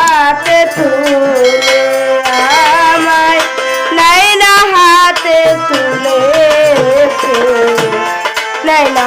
হাতে তুলে আমায় নাই না হাতে তুলে নাই না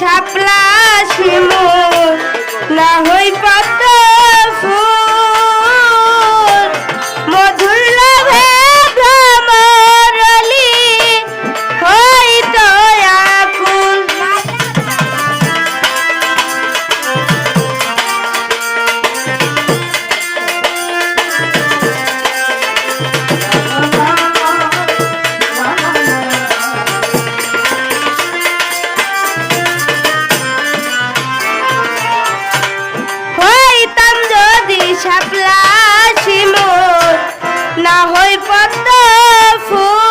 শাপলা শিমুল না হই পাতা ফুল। পদ্ম ফুল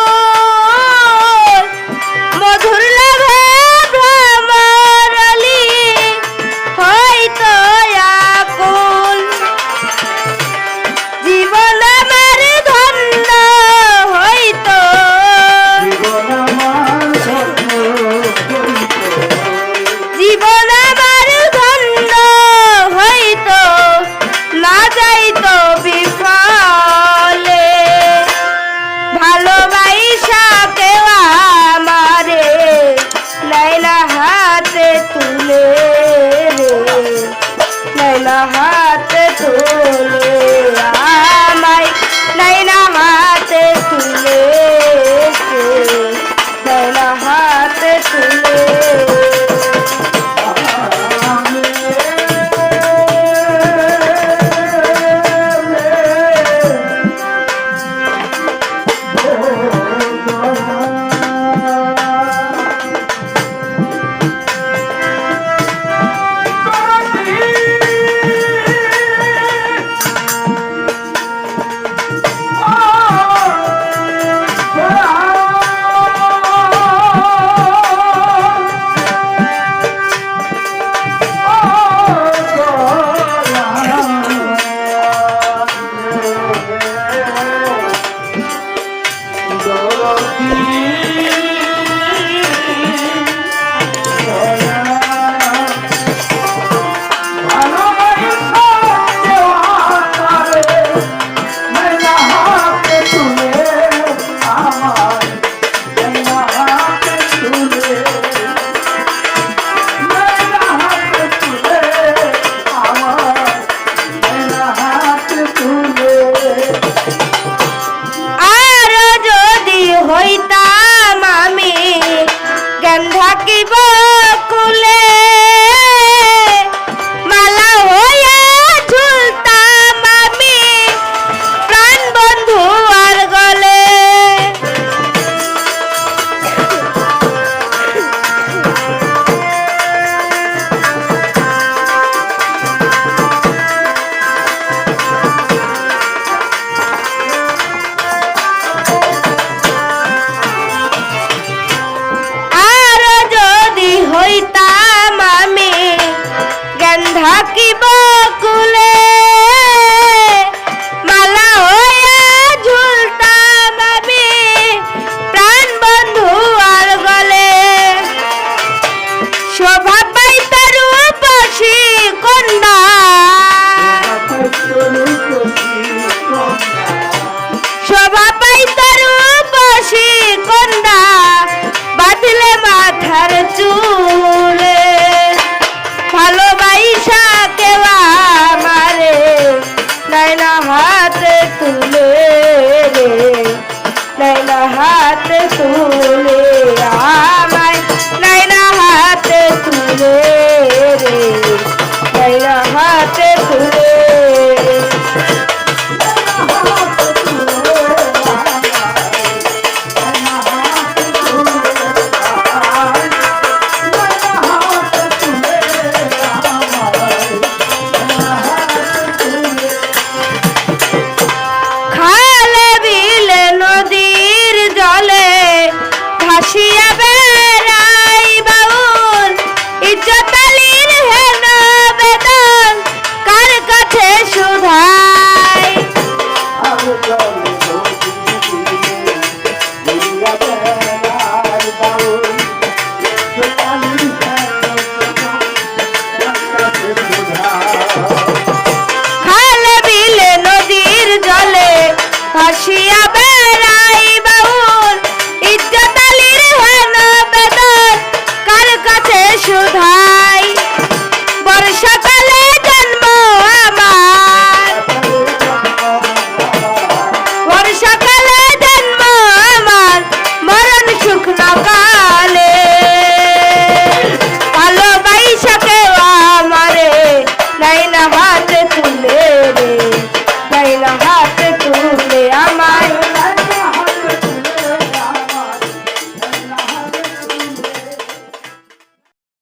বাবা হাতে তুলে